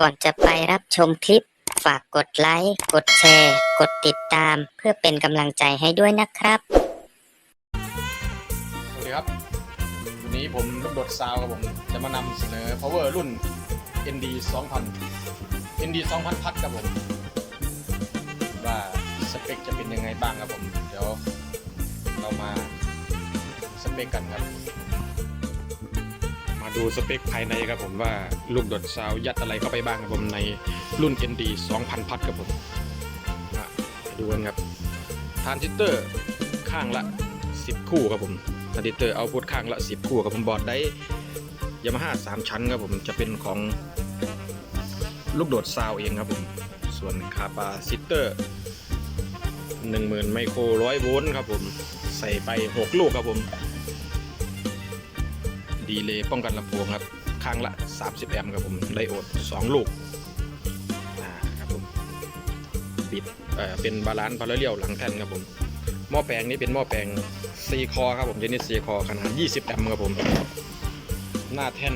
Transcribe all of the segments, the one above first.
ก่อนจะไปรับชมคลิป ฝากกดไลค์ กดแชร์ กดติดตาม เพื่อเป็นกำลังใจให้ด้วยนะครับ สวัสดีครับ วันนี้ผมลูกโดดซาวครับผม จะมานำเสนอ power รุ่น ND 2000 ND 2000 พัดครับผม ว่าสเปคจะเป็นยังไงบ้างครับผม เดี๋ยวเรามาสเปคกันครับ ดูสเปคภายในครับผมว่าลูกดดซาวยัดอะไรเข้าไปบ้างครับผมในรุ่น ND 2000 พัดครับผมดูกันครับทานซิสเตอร์ข้างละ 10 คู่ครับผมทานซิสเตอร์เอาพุทข้างละ 10 คู่ครับผมบอร์ดได้ยามาฮ่า3ชั้นครับผมจะเป็นของลูกโดดซาวเองครับผม ส่วนคาปาซิเตอร์10,000 ไมโครร้อยโวลต์ครับผม ใส่ไป 6 ลูกครับผม ดีเลย์ป้องกันลำโพงครับข้างละ 30 แอมป์ครับผมไดโอด 2 ลูกครับผมปิดเเป็นบาลานซ์พาราเรียลหลังแท่นครับผมหม้อแปลงนี้เป็นหม้อแปลงซีคอครับผมชนิดซีคอขนาด 20 แอมป์ครับผม หน้าแท่น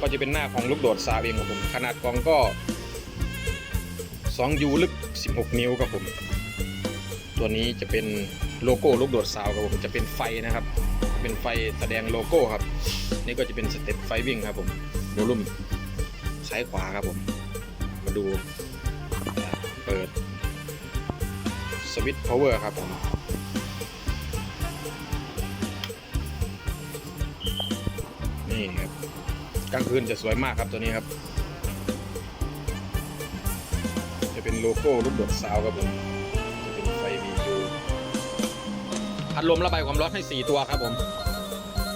ก็จะเป็นหน้าของลูกโดดซาวเองครับผม ขนาดกองก็ 2 ยูลึก 16 นิ้วครับผม ตัวนี้จะเป็นโลโก้ลูกโดดซาวครับผมจะเป็นไฟนะครับ เป็นไฟแสดงโลโก้ครับ นี่ก็จะเป็นสเต็ปไฟวิ่งครับผมโวลุ่มซ้ายขวาครับผม มาดูเปิดสวิตช์พาวเวอร์ครับผมนี่ครับกลางคืนจะสวยมากครับตัวนี้ครับ จะเป็นโลโก้รูปดดซาวครับผม พัดลมระบายความร้อนให้ 4 ตัวครับผม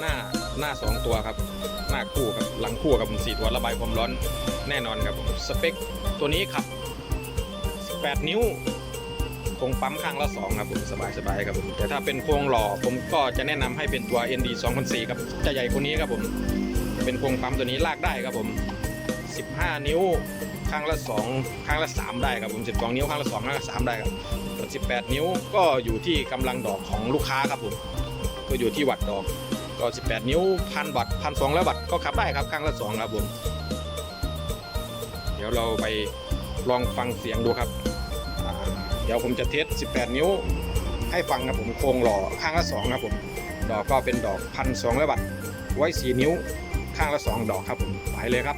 หน้าหน้า 2 ตัวครับ หน้าคู่ครับหลังคู่ครับผม4ตัวระบายความร้อนแน่นอนครับผมสเปคตัวนี้ครับ 18 นิ้วโครงปั๊มข้างละ 2 ครับผมสบายสบายๆครับผมแต่ถ้าเป็นโครงหล่อผมก็จะแนะนำให้เป็นตัว ND 2004ครับจะใหญ่กว่านี้ครับผมเป็นโครงปั๊มตัวนี้ลากได้ครับผม 15 นิ้ว ข้างละ2ข้างละ3ได้ครับผม12นิ้วข้างละ2ข้างละ3ได้ครับส่วน18นิ้วก็อยู่ที่กำลังดอกของลูกค้าครับผมก็อยู่ที่วัดดอกก็18นิ้วพันวัตพันสองร้อยวัตก็ขับได้ครับข้างละ2ครับผมเดี๋ยวเราไปลองฟังเสียงดูครับ เดี๋ยวผมจะเทส 18 นิ้ว ให้ฟังครับผมโครงหล่อข้างละ 2 ครับผม ดอกก็เป็นดอกพันสองร้อยบาทไว้ 4 นิ้วข้างละ 2 ดอกครับผม ไปเลยครับ